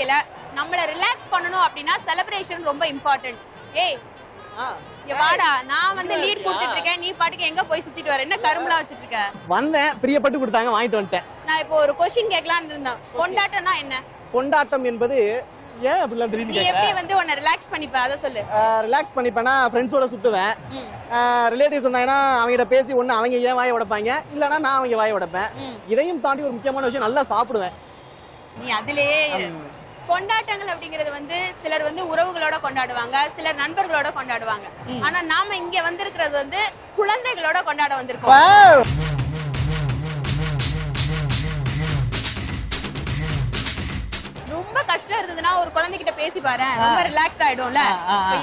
வாழ்க்கையில நம்மள ரிலாக்ஸ் பண்ணணும் அப்படின்னா செலிப்ரேஷன் ரொம்ப இம்பார்ட்டன்ட் ஏய் வாடா. நான் வந்து லீட் கொடுத்துட்டு இருக்கேன் நீ பாட்டுக்கு எங்க போய் சுத்திட்டு வர? என்ன கரும்புலாம் வச்சிட்டு இருக்க வந்தேன். பிரியப்பட்டு கொடுத்தாங்க. வாங்கிட்டு வந்துட்டேன். நான் இப்போ ஒரு கொஸ்டின் கேட்கலாம்னு இருந்தேன். கொண்டாட்டம்னா என்ன? கொண்டாட்டம் என்பது ஏன் அப்படிலாம் நீ திடீர்னு எப்படி வந்து உன்னை ரிலாக்ஸ் பண்ணிப்ப? அதை சொல்லு. ரிலாக்ஸ் பண்ணிப்பேன்னா ஃப்ரெண்ட்ஸோட சுத்துவேன். ரிலேட்டிவ்ஸ் வந்தாங்கன்னா அவங்ககிட்ட பேசி ஒண்ணு அவங்க ஏன் வாயை உடைப்பாங்க? இல்லைன்னா நான் அவங்க வாயை உடைப்பேன். இதையும் தாண்டி ஒரு முக்கியமான விஷயம் நல்லா சாப்பிடுவேன். நீ அதுலயே. கொண்டாட்டங்கள் அப்படிங்கறது வந்து சிலர் வந்து உறவுகளோட கொண்டாடுவாங்க சிலர் நண்பர்களோட கொண்டாடுவாங்க. ஆனா நாம இங்க வந்திருக்கிறது வந்து குழந்தைகளோட கொண்டாட வந்திருக்கோம். ரொம்ப கஷ்டம் இருந்ததுன்னா ஒரு குழந்தைகிட்ட பேசி பாரு. ரொம்ப ரிலாக்ஸ் ஆயிடும்ல.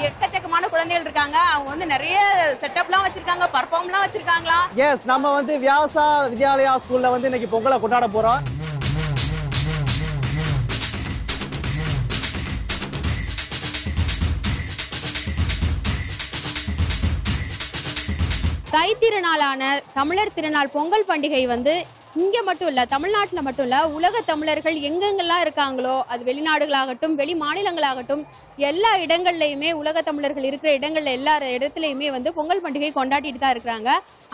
எக்கச்சக்கமான குழந்தைகள் இருக்காங்க. அவங்க வந்து நிறைய செட்டப்லாம் வச்சிருக்காங்க பர்ஃபார்ம்லாம் வச்சிருக்காங்களா? எஸ் நம்ம வந்து வியாசா வித்யாலயா ஸ்கூல்ல வந்து இன்னைக்கு பொங்கலை கொண்டாட போறோம். தைத்திருநாளான தமிழர் திருநாள் பொங்கல் பண்டிகை வந்து இங்க மட்டும் இல்ல தமிழ்நாட்டுல மட்டும் இல்ல உலக தமிழர்கள் எங்கெங்கெல்லாம் இருக்காங்களோ அது வெளிநாடுகளாகட்டும் வெளி மாநிலங்களாகட்டும் எல்லா இடங்கள்லயுமே உலக தமிழர்கள் இருக்கிற இடங்கள்ல எல்லா இடத்துலயுமே வந்து பொங்கல் பண்டிகை கொண்டாடிட்டு தான் இருக்கிறாங்க.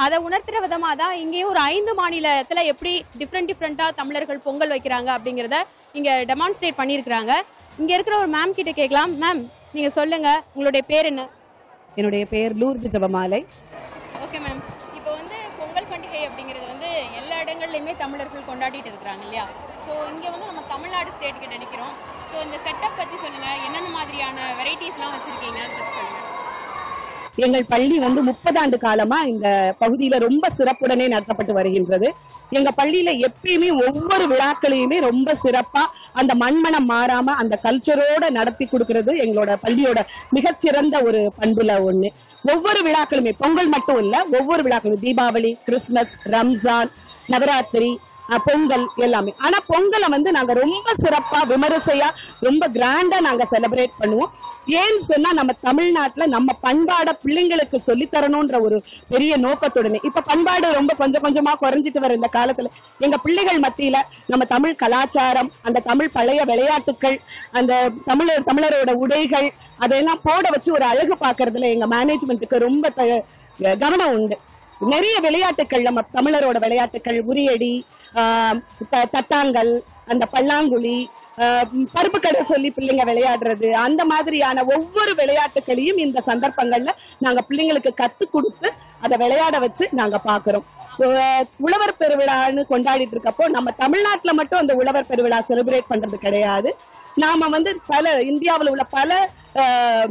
அதை உணர்த்துற விதமா தான் இங்கேயும் ஒரு ஐந்து மாநிலத்துல எப்படி டிஃப்ரெண்ட் டிஃப்ரெண்டா தமிழர்கள் பொங்கல் வைக்கிறாங்க அப்படிங்கறத இங்க டெமான்ஸ்ட்ரேட் பண்ணியிருக்கிறாங்க. இங்க இருக்கிற ஒரு மேம் கிட்ட கேட்கலாம். மேம் நீங்க சொல்லுங்க உங்களுடைய பேர் என்ன? என்னுடைய பெயர் லூர்து ஜபமாலை. எல்லாருமே தமிழர்கள் கொண்டாடிட்டு இருக்கிறாங்க இல்லையா? ஸோ இங்கே வந்து நம்ம தமிழ்நாடு ஸ்டேட் கிட்ட நிற்கிறோம் ஸோ இந்த செட்டப் பற்றி சொல்லுங்க. என்னென்ன மாதிரியான வெரைட்டிஸ்லாம் வச்சிருக்கீங்க? அதை பற்றி சொல்லுங்க. எங்கள் பள்ளி வந்து முப்பது ஆண்டு காலமா இந்த பகுதியில ரொம்ப சிறப்புடனே நடத்தப்பட்டு வருகின்றது. எங்க பள்ளியில எப்பயுமே ஒவ்வொரு விழாக்களையுமே ரொம்ப சிறப்பா அந்த மண்மனம் மாறாம அந்த கல்ச்சரோட நடத்தி கொடுக்கறது எங்களோட பள்ளியோட மிகச்சிறந்த ஒரு பண்புல ஒண்ணு. ஒவ்வொரு விழாக்களுமே பொங்கல் மட்டும் இல்ல ஒவ்வொரு விழாக்களும் தீபாவளி கிறிஸ்துமஸ் ரம்ஜான் நவராத்திரி பொங்கல் எல்லாமே. ஆனா பொங்கலை வந்து நாங்க ரொம்ப சிறப்பா விமரிசையா ரொம்ப கிராண்டா நாங்க செலிப்ரேட் பண்ணுவோம். ஏன்னு சொன்னா நம்ம தமிழ்நாட்டுல நம்ம பண்பாட பிள்ளைங்களுக்கு சொல்லி தரணும்ன்ற ஒரு பெரிய நோக்கத்துடனே. இப்ப பண்பாடு ரொம்ப கொஞ்சம் கொஞ்சமா குறைஞ்சிட்டு வர இந்த காலத்துல எங்க பிள்ளைகள் மத்தியில நம்ம தமிழ் கலாச்சாரம் அந்த தமிழ் பழைய விளையாட்டுக்கள் அந்த தமிழர் தமிழரோட உடைகள் அதையெல்லாம் போட வச்சு ஒரு அழகு பாக்குறதுல எங்க மேனேஜ்மெண்ட்டுக்கு ரொம்ப த- கவனம் உண்டு. நிறைய விளையாட்டுகள் நம்ம தமிழரோட விளையாட்டுகள் உரியடி ஆஹ் த- தட்டாங்கல் அந்த பல்லாங்குழி பருப்பு கடை சொல்லி பிள்ளைங்க விளையாடுறது அந்த மாதிரியான ஒவ்வொரு விளையாட்டுகளையும் இந்த சந்தர்ப்பங்கள்ல நாங்க பிள்ளைங்களுக்கு கத்து கொடுத்து அதை விளையாட வச்சு நாங்க பாக்குறோம். உழவர் பெருவிழான்னு கொண்டாடிட்டு இருக்கப்போ நம்ம தமிழ்நாட்டுல மட்டும் அந்த உழவர் பெருவிழா செலிப்ரேட் பண்றது கிடையாது. நாம வந்து பல இந்தியாவுல உள்ள பல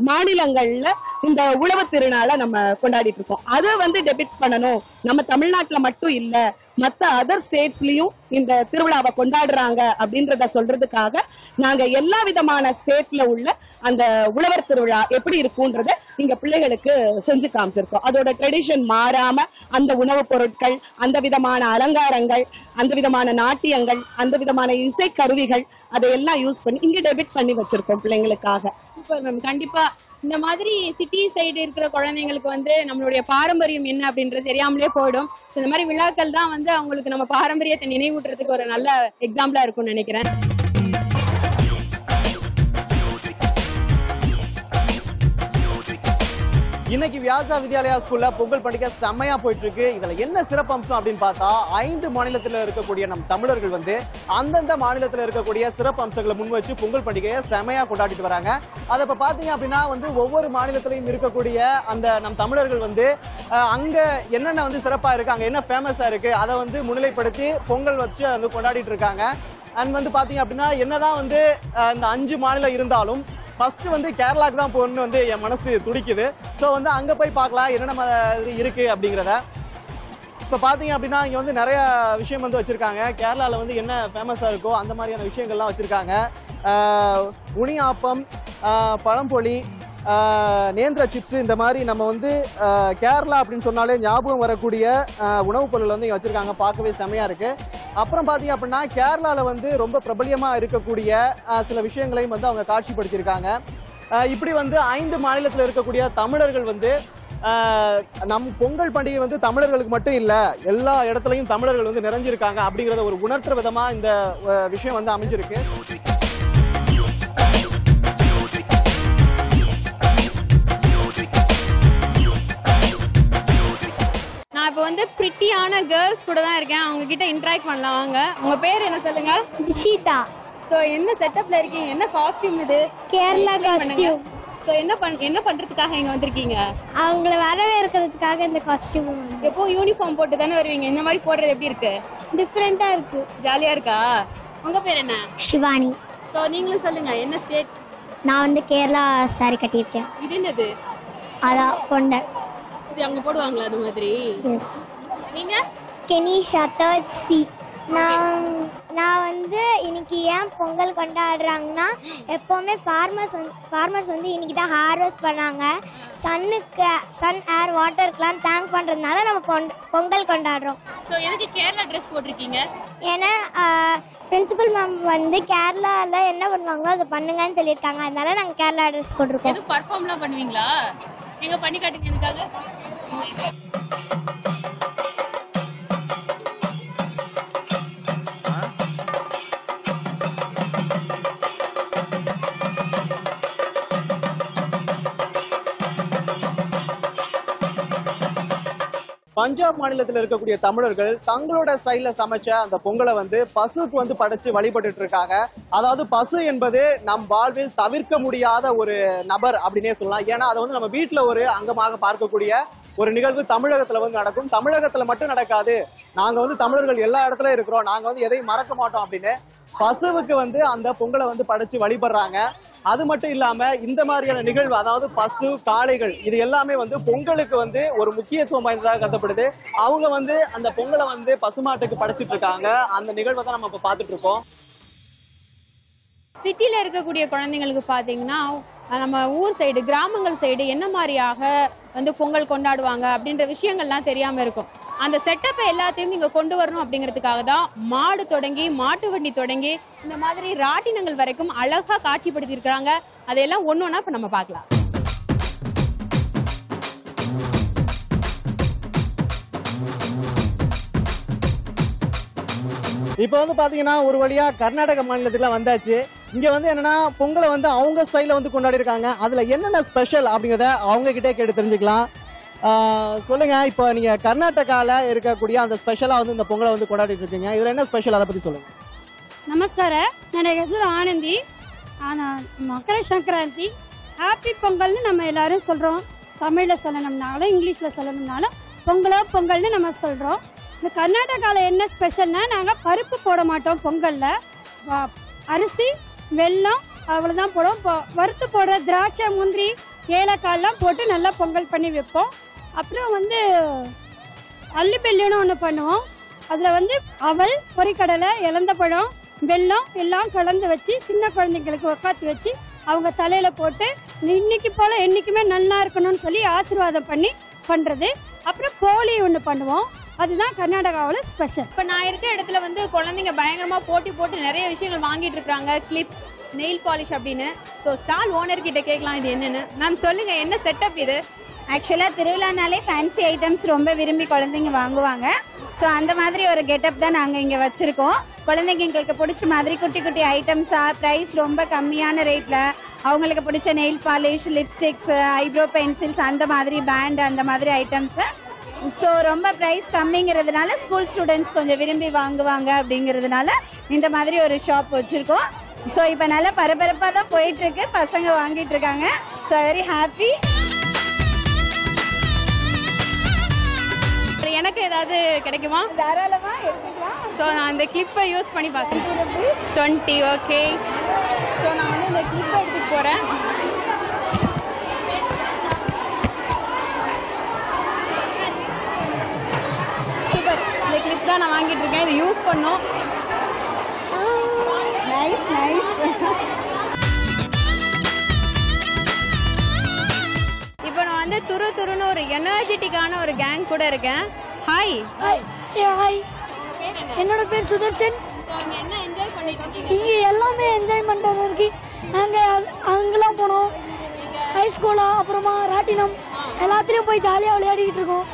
மாநிலங்கள்ல இந்த உழவர் திருநாளை நம்ம கொண்டாடிட்டு இருக்கோம். அதை வந்து டெபிட் பண்ணணும். நம்ம தமிழ்நாட்டுல மட்டும் இல்ல மத்த அதர் ஸ்டேட்ஸ்லயும் இந்த திருவிழாவை கொண்டாடுறாங்க அப்படின்றத சொல்றதுக்காக நாங்க எல்லா விதமான ஸ்டேட்ல உள்ள அந்த உழவர் திருவிழா எப்படி இருக்கும்ன்றத இங்க பிள்ளைகளுக்கு செஞ்சு காமிச்சிருக்கோம். அதோட ட்ரெடிஷன் மாறாம அந்த உணவுப் பொருட்கள் அந்த விதமான அலங்காரங்கள் அந்த விதமான நாட்டியங்கள் அந்த விதமான இசை கருவிகள் அதையெல்லாம் யூஸ் பண்ணி இங்க டெபிட் பண்ணி வச்சிருக்கோம் பிள்ளைங்களுக்காக. சூப்பர் மேம் கண்டிப்பா இந்த மாதிரி சிட்டி சைடு இருக்கிற குழந்தைங்களுக்கு வந்து நம்மளுடைய பாரம்பரியம் என்ன அப்படின்றது தெரியாமலே போயிடும். So, இந்த மாதிரி விழாக்கள் தான் வந்து அவங்களுக்கு நம்ம பாரம்பரியத்தை நினைவூட்டுறதுக்கு ஒரு நல்ல எக்ஸாம்பிளா இருக்கும்னு நினைக்கிறேன். இன்னைக்கு வியாசா வித்யாலயா ஸ்கூல்ல பொங்கல் பண்டிகை செம்மையா போயிட்டு இருக்கு இதுல என்ன சிறப்பம்சம் அப்படின்னு பார்த்தா ஐந்து மாநிலத்துல இருக்கக்கூடிய நம் தமிழர்கள் வந்து அந்தந்த மாநிலத்துல இருக்கக்கூடிய சிறப்பு அம்சங்களை முன் வச்சு பொங்கல் பண்டிகையை செம்மையா கொண்டாடிட்டு வராங்க. அதை இப்ப பாத்தீங்க அப்படின்னா வந்து ஒவ்வொரு மாநிலத்திலையும் இருக்கக்கூடிய அந்த நம் தமிழர்கள் வந்து அங்க என்னென்ன வந்து சிறப்பா இருக்கு அங்க என்ன ஃபேமஸா இருக்கு அதை வந்து முன்னிலைப்படுத்தி பொங்கல் வச்சு வந்து கொண்டாடிட்டு இருக்காங்க. அண்ட் வந்து பாத்தீங்க அப்படின்னா என்னதான் வந்து இந்த அஞ்சு மாநிலம் இருந்தாலும் ஃபர்ஸ்ட் வந்து கேரளாக்கு தான் போகணும்னு வந்து என் மனசு துடிக்குது. ஸோ வந்து அங்க போய் பார்க்கலாம் என்னென்ன மாதிரி இருக்கு அப்படிங்கிறத. இப்போ பார்த்தீங்க அப்படின்னா இங்கே வந்து நிறைய விஷயம் வந்து வச்சுருக்காங்க. கேரளாவில் வந்து என்ன ஃபேமஸாக இருக்கோ அந்த மாதிரியான விஷயங்கள்லாம் வச்சுருக்காங்க. உணியாப்பம் பழம்பொழி நேந்திர சிப்ஸ் இந்த மாதிரி நம்ம வந்து கேரளா அப்படின்னு சொன்னாலே ஞாபகம் வரக்கூடிய உணவுப் பொருள் வந்து இங்கே வச்சுருக்காங்க. பார்க்கவே செமையாக இருக்குது அப்புறம் பாத்தீங்க அப்படின்னா கேரளாவில் வந்து ரொம்ப பிரபலியமாக இருக்கக்கூடிய சில விஷயங்களையும் வந்து அவங்க காட்சிப்படுத்தியிருக்காங்க. இப்படி வந்து ஐந்து மாநிலத்தில் இருக்கக்கூடிய தமிழர்கள் வந்து நம் பொங்கல் பண்டிகை வந்து தமிழர்களுக்கு மட்டும் இல்ல எல்லா இடத்துலையும் தமிழர்கள் வந்து நிறைஞ்சிருக்காங்க அப்படிங்கறத ஒரு உணர்த்துற விதமா இந்த விஷயம் வந்து அமைஞ்சிருக்கு. இப்போ வந்து பிரிட்டியான கேர்ள்ஸ் கூட தான் இருக்கேன். அவங்க கிட்ட இன்டராக்ட் பண்ணலாம். வாங்க. உங்க பேர் என்ன சொல்லுங்க? நிஷிதா சோ என்ன செட்டப்ல இருக்கீங்க? என்ன காஸ்டியூம் இது? கேரளா காஸ்டியூம் சோ என்ன பண் என்ன பண்றதுக்காக இங்க வந்திருக்கீங்க? அவங்கள வரவேற்கிறதுக்காக இந்த காஸ்டியூம் எப்போ யூனிஃபார்ம் போட்டு தானே வருவீங்க? இந்த மாதிரி போடுறது எப்படி இருக்கு? டிஃப்ரெண்டா இருக்கு. ஜாலியா இருக்கா? உங்க பேர் என்ன? ஷிவானி. சோ நீங்களும் சொல்லுங்க. என்ன ஸ்டேட் நான் வந்து கேரளா சாரி கட்டியிருக்கேன். இது என்னது? அதான் கொண்ட இது அங்க போடுவாங்களா அது மாதிரி? எஸ் நீங்க? கெனிஷா தேர்ட் சி நான் நான் வந்து இன்னைக்கு ஏன் பொங்கல் கொண்டாடுறாங்கன்னா எப்போவுமே ஃபார்மர்ஸ் வந்து ஃபார்மர்ஸ் வந்து இன்னைக்கு தான் ஹார்வெஸ்ட் பண்ணாங்க. சன்னுக்கு சன் ஏர் வாட்டருக்கெலாம் தேங்க் பண்ணுறதுனால நம்ம பொங்க- பொங்கல் கொண்டாடுறோம். சோ எதுக்கு கேரளா Dress போட்டிருக்கீங்க? ஏன்னா பிரின்சிபல் மேம் வந்து கேரளாவில் என்ன பண்ணுவாங்களோ அதை பண்ணுங்கன்னு சொல்லியிருக்காங்க. அதனால நாங்கள் கேரளா ட்ரெஸ் போட்டிருக்கோம். பர்ஃபார்ம்லாம் பண்ணுவீங்களா? எங்க பண்ணி காட்டுங்க எனக்காக? பஞ்சாப் மாநிலத்தில் இருக்கக்கூடிய தமிழர்கள் தங்களோட ஸ்டைல சமைச்ச அந்த பொங்கலை வந்து பசுக்கு வந்து படைச்சு வழிபட்டு இருக்காங்க. அதாவது பசு என்பது நம் வாழ்வில் தவிர்க்க முடியாத ஒரு நபர் அப்படின்னே சொல்லலாம். ஏன்னா அதை வந்து நம்ம வீட்டில் ஒரு அங்கமாக பார்க்கக்கூடிய ஒரு நிகழ்வு தமிழகத்துல வந்து நடக்கும். தமிழகத்துல மட்டும் நடக்காது. நாங்க வந்து தமிழர்கள் எல்லா இடத்துல இருக்கிறோம். நாங்க வந்து எதையும் மறக்க மாட்டோம் அப்படின்னு பசுவுக்கு வந்து அந்த பொங்கலை வந்து படைச்சு வழிபடுறாங்க. அது மட்டும் இல்லாம இந்த மாதிரியான நிகழ்வு அதாவது பசு காளைகள் இது எல்லாமே வந்து பொங்கலுக்கு வந்து ஒரு முக்கியத்துவம் வாய்ந்ததாக கருதப்படுது. அவங்க வந்து அந்த பொங்கலை வந்து பசுமாட்டுக்கு படைச்சிட்டு இருக்காங்க. அந்த நிகழ்வை தான் நம்ம இப்ப பாத்துட்டு இருக்கோம். சிட்டியில் இருக்கக்கூடிய குழந்தைங்களுக்கு பார்த்தீங்கன்னா நம்ம ஊர் சைடு கிராமங்கள் சைடு என்ன மாதிரியாக வந்து பொங்கல் கொண்டாடுவாங்க அப்படின்ற விஷயங்கள்லாம் தெரியாமல் இருக்கும். அந்த செட்டப்பை எல்லாத்தையும் இங்கே கொண்டு வரணும் அப்படிங்கிறதுக்காக தான் மாடு தொடங்கி மாட்டு வண்டி தொடங்கி இந்த மாதிரி ராட்டினங்கள் வரைக்கும் அழகாக காட்சிப்படுத்தியிருக்காங்க அதையெல்லாம் ஒன்று ஒன்றா இப்போ நம்ம பார்க்கலாம். இப்போ வந்து பார்த்தீங்கன்னா ஒரு வழியாக கர்நாடக மாநிலத்துக்குலாம் வந்தாச்சு. இங்க வந்து என்னன்னா பொங்கலை வந்து அவங்க ஸ்டைல வந்து கொண்டாடி இருக்காங்க அதுல என்னென்ன ஸ்பெஷல் அப்படிங்கறத அவங்க கிட்டே கேட்டு தெரிஞ்சுக்கலாம் ஆஹ் சொல்லுங்க இப்போ நீங்க கர்நாடகால இருக்கக்கூடிய அந்த ஸ்பெஷலா வந்து இந்த பொங்கலை வந்து கொண்டாடிட்டு இருக்கீங்க இதுல என்ன ஸ்பெஷல் அதை பத்தி சொல்லுங்க ನಮಸ್ಕಾರ ನನ್ನ ಹೆಸರು ಆನಂದಿ ஆனால் மகர சங்கராந்தி ஹாப்பி பொங்கல்னு நம்ம எல்லாரும் சொல்கிறோம் தமிழில் சொல்லணும்னாலும் இங்கிலீஷில் சொல்லணும்னாலும் பொங்கலோ பொங்கல்னு நம்ம சொல்கிறோம் இந்த கர்நாடகாவில் என்ன ஸ்பெஷல்னா நாங்கள் பருப்பு போட மாட்டோம் பொங்கலில் அரிசி வெல்லம் அவ்வளோதான் போடுவோம். வறுத்து போடுற திராட்சை முந்திரி ஏலக்காயெல்லாம் போட்டு நல்லா பொங்கல் பண்ணி வைப்போம். அப்புறம் வந்து அள்ளி பெல்லுன்னு ஒன்று பண்ணுவோம். அதில் வந்து அவல் பொரிக்கடலை இலந்த பழம் வெல்லம் எல்லாம் கலந்து வச்சு சின்ன குழந்தைங்களுக்கு உக்காத்து வச்சு அவங்க தலையில் போட்டு இன்னைக்கு போல் என்றைக்குமே நல்லா இருக்கணும்னு சொல்லி ஆசீர்வாதம் பண்ணி பண்ணுறது அப்புறம் போலி ஒன்று பண்ணுவோம். அதுதான் கர்நாடகாவில் ஸ்பெஷல் இப்ப நான் இருக்க இடத்துல வந்து குழந்தைங்க பயங்கரமா போட்டி போட்டு நிறைய விஷயங்கள் வாங்கிட்டு இருக்காங்க. கிளிப்ஸ் நெயில் பாலிஷ் அப்படின்னு. ஸோ ஸ்டால் ஓனர் கிட்ட கேட்கலாம் இது என்னன்னு. மேம் சொல்லுங்க என்ன செட்டப் இது? ஆக்சுவலாக திருவிழானாலே ஃபேன்சி ஐட்டம்ஸ் ரொம்ப விரும்பி குழந்தைங்க வாங்குவாங்க. ஸோ அந்த மாதிரி ஒரு கெட்டப் தான் நாங்கள் இங்கே வச்சுருக்கோம். குழந்தைங்களுக்கு பிடிச்ச மாதிரி குட்டி குட்டி ஐட்டம்ஸாக ப்ரைஸ் ரொம்ப கம்மியான ரேட்டில் அவங்களுக்கு பிடிச்ச nail polish lipsticks eyebrow pencils அந்த மாதிரி பேண்ட் அந்த மாதிரி ஐட்டம்ஸு ஸோ ரொம்ப ப்ரைஸ் கம்மிங்கிறதுனால ஸ்கூல் ஸ்டூடெண்ட்ஸ் கொஞ்சம் விரும்பி வாங்குவாங்க அப்படிங்கிறதுனால இந்த மாதிரி ஒரு ஷாப் வச்சுருக்கோம். ஸோ இப்போ நல்லா பரபரப்பாக தான் போயிட்டுருக்கு. பசங்க வாங்கிட்டு இருக்காங்க. ஸோ வெரி ஹாப்பி எனக்கு ஏதாவது கிடைக்குமா? தாராளமா எடுத்துக்கலாம். ஸோ நான் இந்த கிளிப்பை யூஸ் பண்ணி பார்க்குறேன். டுவெண்ட்டி ஓகே ஸோ நான் வந்து இந்த கிளிப்பை எடுத்துட்டு போகிறேன் சூப்பர் இந்த கிளிப் தான் நான் வாங்கிட்டு இருக்கேன் இதை யூஸ் பண்ணோம். நைஸ் நைஸ் இப்போ நான் வந்து துரு துருன்னு ஒரு எனர்ஜெட்டிக்கான ஒரு கேங் கூட இருக்கேன். ஹாய் ஹாய் என்னோட பேர் சுதர்ஷன் இங்கே என்ன என்ஜாய் பண்ணிட்டு இருக்கீங்க இங்கே எல்லாமே என்ஜாய் பண்ணுறது இருக்கு. நாங்கள் அங்கெல்லாம் போனோம். ஐஸ் கோலா அப்புறமா ராட்டினம். எல்லாத்துலேயும் போய் ஜாலியாக விளையாடிக்கிட்டு இருக்கோம்.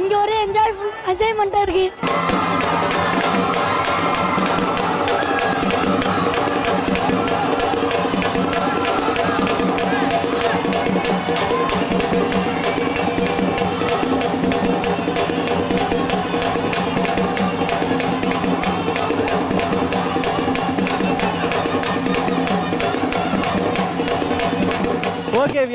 இங்க ஒரே என்ஜாய் என்ஜாய்மெண்டா இருக்கு.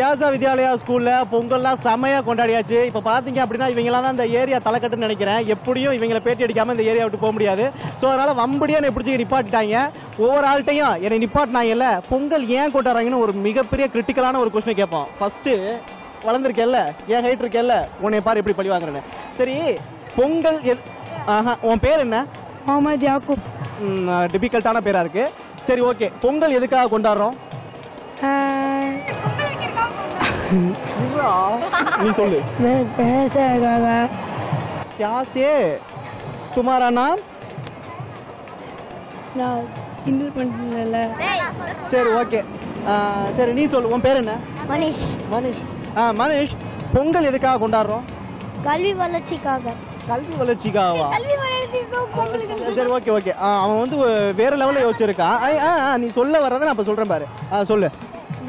வியாசா வித்யாலயா ஸ்கூல்ல பொங்கல்லாம் செமையா கொண்டாடியாச்சு. இப்ப பாத்தீங்க அப்படின்னா இவங்கலாம் தான் இந்த ஏரியா தலைக்கட்டுன்னு நினைக்கிறேன். எப்படியும் இவங்களை பேட்டி அடிக்காம இந்த ஏரியா விட்டு போக முடியாது. ஸோ அதனால வம்படியா என்னை பிடிச்சி நிப்பாட்டிட்டாங்க. ஒவ்வொரு ஆள்கிட்டையும் என்னை நிப்பாட்டினாங்கல்ல. பொங்கல் ஏன் கொண்டாடுறாங்கன்னு ஒரு மிகப்பெரிய கிரிட்டிக்கலான ஒரு கொஸ்டின் கேட்போம். ஃபர்ஸ்ட் வளர்ந்துருக்கேல்ல? ஏன் ஹைட் இருக்கேல்ல? உன்னை பாரு எப்படி பழி வாங்குறேன்னு. சரி பொங்கல் ஆஹா உன் பேர் என்ன? முகமது யாக்கூப். டிபிகல்ட்டான பேரா இருக்கு. சரி ஓகே பொங்கல் எதுக்காக கொண்டாடுறோம்? நீ சொல்லு பேசுறதுக்காக क्या से तुम्हारा नाम நான் கிண்டல் பண்ணுறதில்ல சரி ஓகே சரி நீ சொல்லு உன் பேர் என்ன மனிஷ் மனிஷ் ஆ மனிஷ் பொங்கல் எதுக்காக கொண்டாடுறோம் கல்வி வளர்ச்சிக்காக கல்வி வளர்ச்சிக்காகவா சரி ஓகே ஓகே அவன் வந்து வேற லெவலில் யோசிச்சிருக்கான் ஐ, ஆ, ஆ, நீ சொல்ல வர்றதை நான் இப்போ சொல்றேன் பாரு ஆ, சொல்லு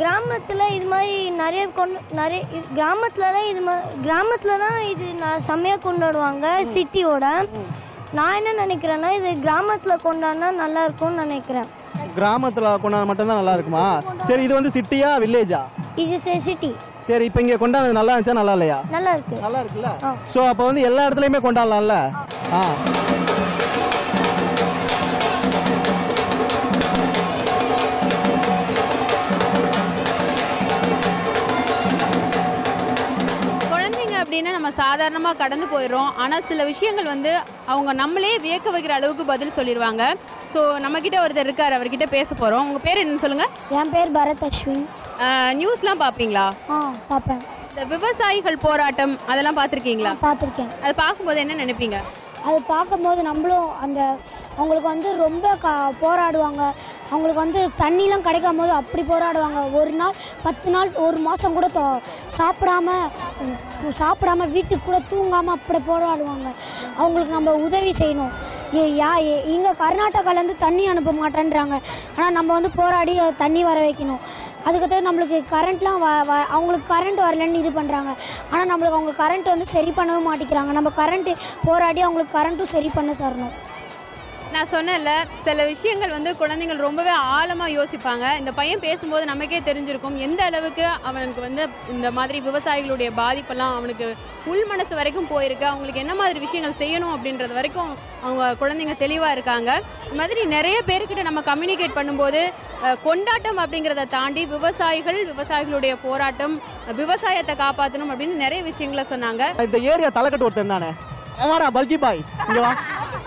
கிராமத்தில் இது மாதிரி நிறைய கொண்டு நிறைய கிராமத்தில் தான் இது மா கிராமத்தில் தான் இது நான் செம்மையாக கொண்டாடுவாங்க சிட்டியோட. நான் என்ன நினைக்கிறேன்னா இது கிராமத்தில் கொண்டாடினா நல்லா இருக்கும்னு நினைக்கிறேன். கிராமத்தில் கொண்டாட மட்டும்தான் நல்லா இருக்குமா? சரி இது வந்து சிட்டியா வில்லேஜா? இது சிட்டி. சரி இப்போ இங்கே கொண்டாடுறது நல்லா இருந்துச்சா நல்லா இல்லையா? நல்லா இருக்கு. நல்லா இருக்குல்ல. ஸோ அப்போ வந்து எல்லா இடத்துலையுமே கொண்டாடலாம்ல? ஆ. அப்படின்னா நம்ம சாதாரணமாக கடந்து போயிடுறோம். ஆனால் சில விஷயங்கள் வந்து அவங்க நம்மளே வியக்க வைக்கிற அளவுக்கு பதில் சொல்லிடுவாங்க. ஸோ நம்மக்கிட்ட ஒருத்தர் இருக்கார் அவர்கிட்ட பேச போகிறோம் உங்கள் பேர் என்னன்னு சொல்லுங்கள் என் பேர் பரத் அஸ்வின் நியூஸ்லாம் பார்ப்பீங்களா ஆ பார்ப்பேன் இந்த விவசாயிகள் போராட்டம் அதெல்லாம் பார்த்துருக்கீங்களா பார்த்துருக்கேன் அதை பார்க்கும்போது என்ன நினைப்பீங்க? அது பார்க்கும்போது நம்மளும் அந்த அவங்களுக்கு வந்து ரொம்ப க போராடுவாங்க. அவங்களுக்கு வந்து தண்ணிலாம் கிடைக்காம போது அப்படி போராடுவாங்க. ஒரு நாள் பத்து நாள் ஒரு மாதம் கூட தோ சாப்பிடாம சாப்பிடாம வீட்டுக்கு கூட தூங்காமல் அப்படி போராடுவாங்க. அவங்களுக்கு நம்ம உதவி செய்யணும். ஏ யா ஏ- இங்கே கர்நாடகாலேருந்து தண்ணி அனுப்ப மாட்டேன்றாங்க. ஆனால் நம்ம வந்து போராடி தண்ணி வர வைக்கணும். அதுக்கடுத்து நம்மளுக்கு கரண்ட்லாம் வ வ அவங்களுக்கு கரண்ட் வரலன்னு இது பண்ணுறாங்க ஆனால் நம்மளுக்கு அவங்க கரண்ட் வந்து சரி பண்ணவே மாட்டேங்கிறாங்க. நம்ம கரண்ட்டு போராடி அவங்களுக்கு கரண்ட்டும் சரி பண்ண தரணும். நான் சொன்னேன்ல சில விஷயங்கள் வந்து குழந்தைகள் ரொம்பவே ஆழமாக யோசிப்பாங்க. இந்த பையன் பேசும்போது நமக்கே தெரிஞ்சிருக்கும். எந்த அளவுக்கு அவனுக்கு வந்து இந்த மாதிரி விவசாயிகளுடைய பாதிப்பெல்லாம் அவனுக்கு உள் மனசு வரைக்கும் போயிருக்கு. அவங்களுக்கு என்ன மாதிரி விஷயங்கள் செய்யணும் அப்படின்றது வரைக்கும் அவங்க குழந்தைங்க தெளிவாக இருக்காங்க. இந்த மாதிரி நிறைய பேர்கிட்ட நம்ம கம்யூனிகேட் பண்ணும்போது கொண்டாட்டம் அப்படிங்கிறத தாண்டி விவசாயிகள் விவசாயிகளுடைய போராட்டம் விவசாயத்தை காப்பாற்றணும் அப்படின்னு நிறைய விஷயங்களை சொன்னாங்க. இந்த ஏரியா தலைக்கட்டு ஒருத்தன் தானே? வாடா பல்கி பாய். இங்கே வா.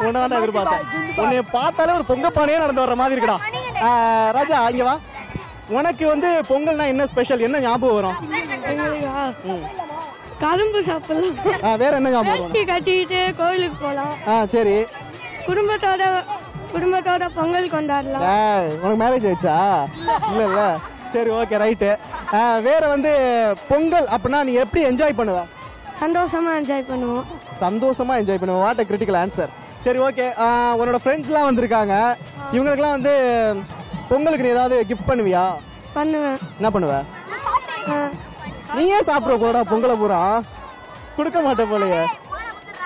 உன்னை தான் எதிர்பார்த்தேன். உன்னை பார்த்தாலே ஒரு பொங்க பானையே நடந்து வர்ற மாதிரி இருக்குடா. ராஜா இங்க வா. உனக்கு வந்து பொங்கல்னா என்ன ஸ்பெஷல் என்ன ஞாபகம் வரும். கரும்பு சாப்பிடலாம். வேற என்ன ஞாபகம் கட்டிக்கிட்டு கோவிலுக்கு போகலாம் ஆ சரி. குடும்பத்தோட குடும்பத்தோட பொங்கல் கொண்டாடலாம். உனக்கு மேரேஜ் ஆயிடுச்சா? இல்ல இல்ல. சரி ஓகே ரைட்டு வேற வந்து பொங்கல் அப்படின்னா நீ எப்படி என்ஜாய் பண்ணுவ? சந்தோஷமா என்ஜாய் பண்ணுவோம். சந்தோஷமா என்ஜாய் பண்ணுவ. வாட் கிரிட்டிக்கல் ஆன்சர் சரி ஓகே உன்னோட ஃப்ரெண்ட்ஸ்லாம் வந்திருக்காங்க. இவங்களுக்குலாம் வந்து பொங்கலுக்கு நீ ஏதாவது கிஃப்ட் பண்ணுவியா? பண்ணுவேன். என்ன பண்ணுவ? ஆ, நீயே சாப்பிட போடா பொங்கலை பூரா. கொடுக்க மாட்டே போலயே.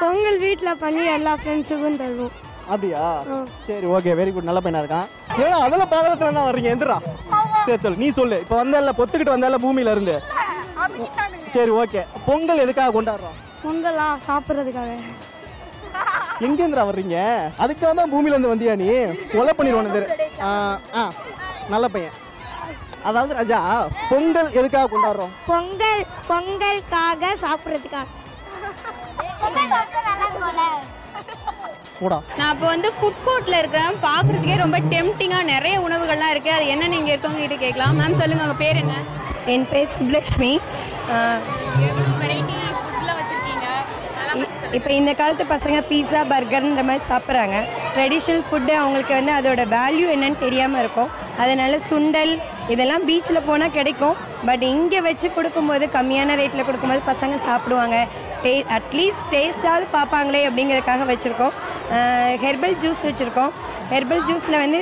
பொங்கல் வீட்டில் பண்ணி எல்லா ஃப்ரெண்ட்ஸுக்கும் தருவோம். அப்படியா? சரி ஓகே வெரி குட் நல்ல பையனா இருக்கான். ஏன்னா அதெல்லாம் பாதகத்துல தான் வர்றீங்க. எந்திரா. சரி சொல்லு. நீ சொல்லு. இப்போ வந்தல்ல பொத்துக்கிட்டு வந்தல்ல பூமியில இருந்து. சரி ஓகே பொங்கல் எதுக்காக கொண்டாடுறோம்? பொங்கலா சாப்பிட்றதுக்காக. எங்க இருந்துடா வர்றீங்க? அதுக்காக தான் பூமியில இருந்து வந்தியா நீ? கொலை பண்ணிடுவோம் நல்ல பையன். அதாவது ராஜா பொங்கல் எதுக்காக கொண்டாடுறோம்? பொங்கல் பொங்கலுக்காக சாப்பிட்றதுக்காக. கூடா நான் இப்போ வந்து ஃபுட் கோர்ட்டில் இருக்கிறேன். பார்க்குறதுக்கே ரொம்ப டெம்டிங்காக நிறைய உணவுகள்லாம் இருக்குது அது என்ன நீங்கள் இருக்கவங்க கிட்ட கேட்கலாம். மேம் சொல்லுங்கள் உங்கள் பேர் என்ன? என் பேர் சுப்லக்ஷ்மி. வெரைட்டி இப்போ இந்த காலத்து பசங்க பீஸா பர்கர்ன்ற மாதிரி சாப்பிட்றாங்க. ட்ரெடிஷ்னல் ஃபுட்டு அவங்களுக்கு வந்து அதோட வேல்யூ என்னன்னு தெரியாமல் இருக்கும். அதனால சுண்டல் இதெல்லாம் பீச்சில் போனால் கிடைக்கும். பட் இங்கே வச்சு கொடுக்கும்போது கம்மியான ரேட்டில் கொடுக்கும்போது பசங்க சாப்பிடுவாங்க. டே அட்லீஸ்ட் டேஸ்டாவது பார்ப்பாங்களே அப்படிங்கிறதுக்காக வச்சுருக்கோம். ஹெர்பல் ஜூஸ் வச்சுருக்கோம். ஹெர்பல் ஜூஸில் வந்து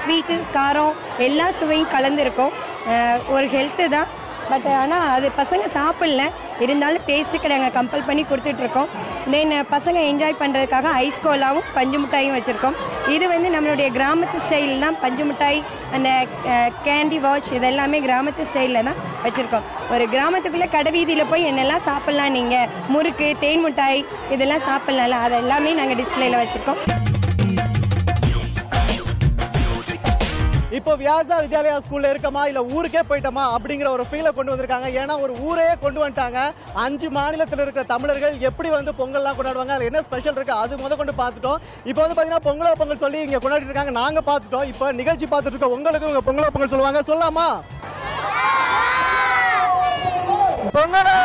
ஸ்வீட்டு காரம் எல்லா சுவையும் கலந்துருக்கும் ஒரு ஹெல்த்து தான். பட் uh, ஆனால் அது பசங்க சாப்பிடல. இருந்தாலும் டேஸ்ட்டுக்கு நாங்கள் கம்பல் பண்ணி கொடுத்துட்ருக்கோம். தென் uh, பசங்க என்ஜாய் பண்ணுறதுக்காக ஐஸ் கோலாவும் பஞ்சு மிட்டாயும் வச்சுருக்கோம். இது வந்து நம்மளுடைய கிராமத்து ஸ்டைலில் தான். பஞ்சு மிட்டாய் அந்த கேண்டி வாட்ச் இதெல்லாமே கிராமத்து ஸ்டைலில் தான் வச்சுருக்கோம். ஒரு கிராமத்துக்குள்ளே கடை வீதியில் போய் என்னெல்லாம் சாப்பிட்லாம் நீங்கள் முறுக்கு தேன் மிட்டாய் இதெல்லாம் சாப்பிட்லாம்ல. அது எல்லாமே நாங்கள் டிஸ்பிளேயில் வச்சுருக்கோம். இப்போ வியாசா வித்யாலயா ஸ்கூல்ல இருக்கமா இல்ல ஊருக்கே போயிட்டோமா அப்படிங்கிற ஒரு ஃபீலை கொண்டு வந்திருக்காங்க. ஏன்னா ஒரு ஊரே கொண்டு வந்துட்டாங்க. அஞ்சு மாநிலத்தில் இருக்கிற தமிழர்கள் எப்படி வந்து பொங்கல்லாம் கொண்டாடுவாங்க? அதில் என்ன ஸ்பெஷல் இருக்கு? அது முத கொண்டு பார்த்துட்டோம். இப்போ வந்து பாத்தீங்கன்னா பொங்கலோ பொங்கல் சொல்லி இங்க கொண்டாடிட்டு இருக்காங்க. நாங்க பார்த்துட்டோம். இப்போ நிகழ்ச்சி பார்த்துட்டு இருக்கோம். உங்களுக்கு உங்க பொங்கலோ பொங்கல் சொல்லுவாங்க. சொல்லலாமா? பொங்கலோ.